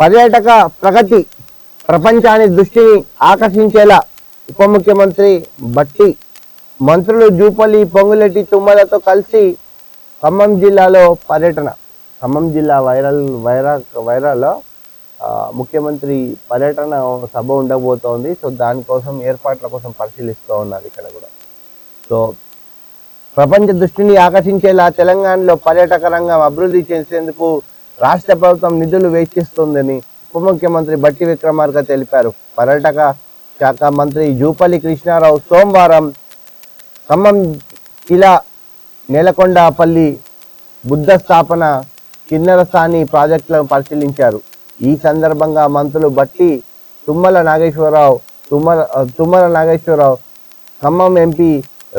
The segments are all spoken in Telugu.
పర్యాటక ప్రగతి ప్రపంచాన్ని దృష్టిని ఆకర్షించేలా ఉప ముఖ్యమంత్రి బట్టి మంత్రులు జూపల్లి పొంగులెట్టి తుమ్మలతో కలిసి ఖమ్మం జిల్లాలో పర్యటన. ఖమ్మం జిల్లా వైరల్ వైరా వైరాలో ముఖ్యమంత్రి పర్యటన సభ ఉండబోతోంది. సో దానికోసం ఏర్పాట్ల కోసం పరిశీలిస్తూ ఉన్నారు ఇక్కడ కూడా. సో ప్రపంచ దృష్టిని ఆకర్షించేలా తెలంగాణలో పర్యాటక రంగం అభివృద్ధి చేసేందుకు రాష్ట్ర ప్రభుత్వం నిధులు వెచ్చిస్తుందని ఉప ముఖ్యమంత్రి బట్టి విక్రమార్క తెలిపారు. పర్యాటక శాఖ మంత్రి జూపల్లి కృష్ణారావు సోమవారం ఖమ్మం కిలా నేలకొండపల్లి బుద్ధ స్థాపన కిన్నెరసాని ప్రాజెక్టులను పరిశీలించారు. ఈ సందర్భంగా మంత్రులు బట్టి తుమ్మల నాగేశ్వరరావు తుమ్మల తుమ్మల నాగేశ్వరరావు ఖమ్మం ఎంపీ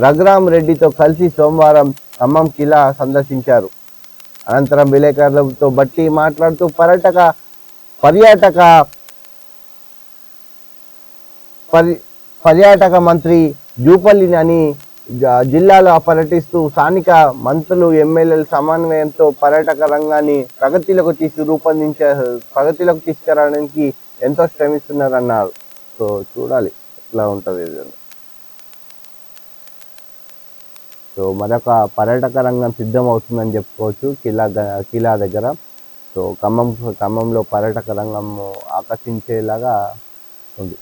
రఘురామ్ రెడ్డితో కలిసి సోమవారం ఖమ్మం కిలా సందర్శించారు. అనంతరం విలేకరులతో బట్టి మాట్లాడుతూ పర్యాటక పర్యాటక పరి పర్యాటక మంత్రి జూపల్లిని అని జిల్లాలో పర్యటిస్తూ స్థానిక మంత్రులు ఎమ్మెల్యేల సమన్వయంతో పర్యాటక రంగాన్ని ప్రగతిలోకి తీసి రూపొందించే ప్రగతిలోకి తీసుకురావడానికి ఎంతో శ్రమిస్తున్నారన్నారు. సో చూడాలి ఎట్లా ఉంటుంది ఇది అని. సో మరొక పర్యాటక రంగం సిద్ధం అవుతుందని చెప్పుకోవచ్చు కిలా కిలా దగ్గర. సో ఖమ్మం ఖమ్మంలో పర్యాటక రంగం ఆకర్షించేలాగా ఉంది.